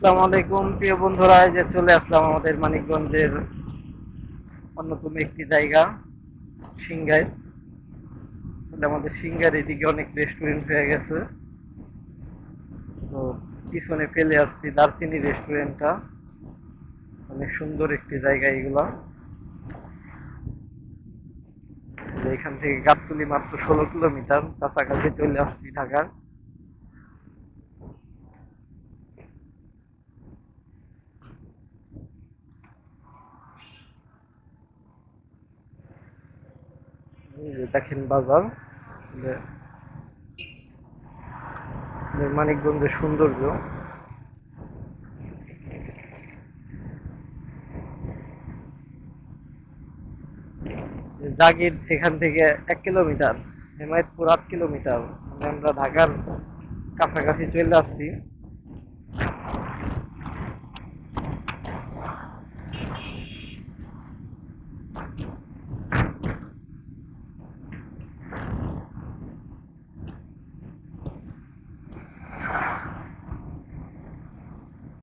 আসসালামু আলাইকুম, প্রিয় বন্ধুরা যে চলে আসলাম আমাদের মানিকগঞ্জের অন্যতম একটি জায়গা সিংগায় আমাদের সিংগার এদিকে অনেক রেস্টুরেন্ট হয়ে গেছে। তো পিছনে ফেলে আসছি দারচিনি রেস্টুরেন্টটা অনেক সুন্দর একটি জায়গা এগুলা। এখান থেকে গাবতলি মাত্র ষোলো কিলোমিটার, কাছাকাছি চলে আসছি ঢাকার। দেখেন বাজার মানিকগঞ্জের সৌন্দর্য। জাগির এখান থেকে এক কিলোমিটার, হেমায়তপুর আট কিলোমিটার। মানে আমরা ঢাকার কাছাকাছি চলে আসছি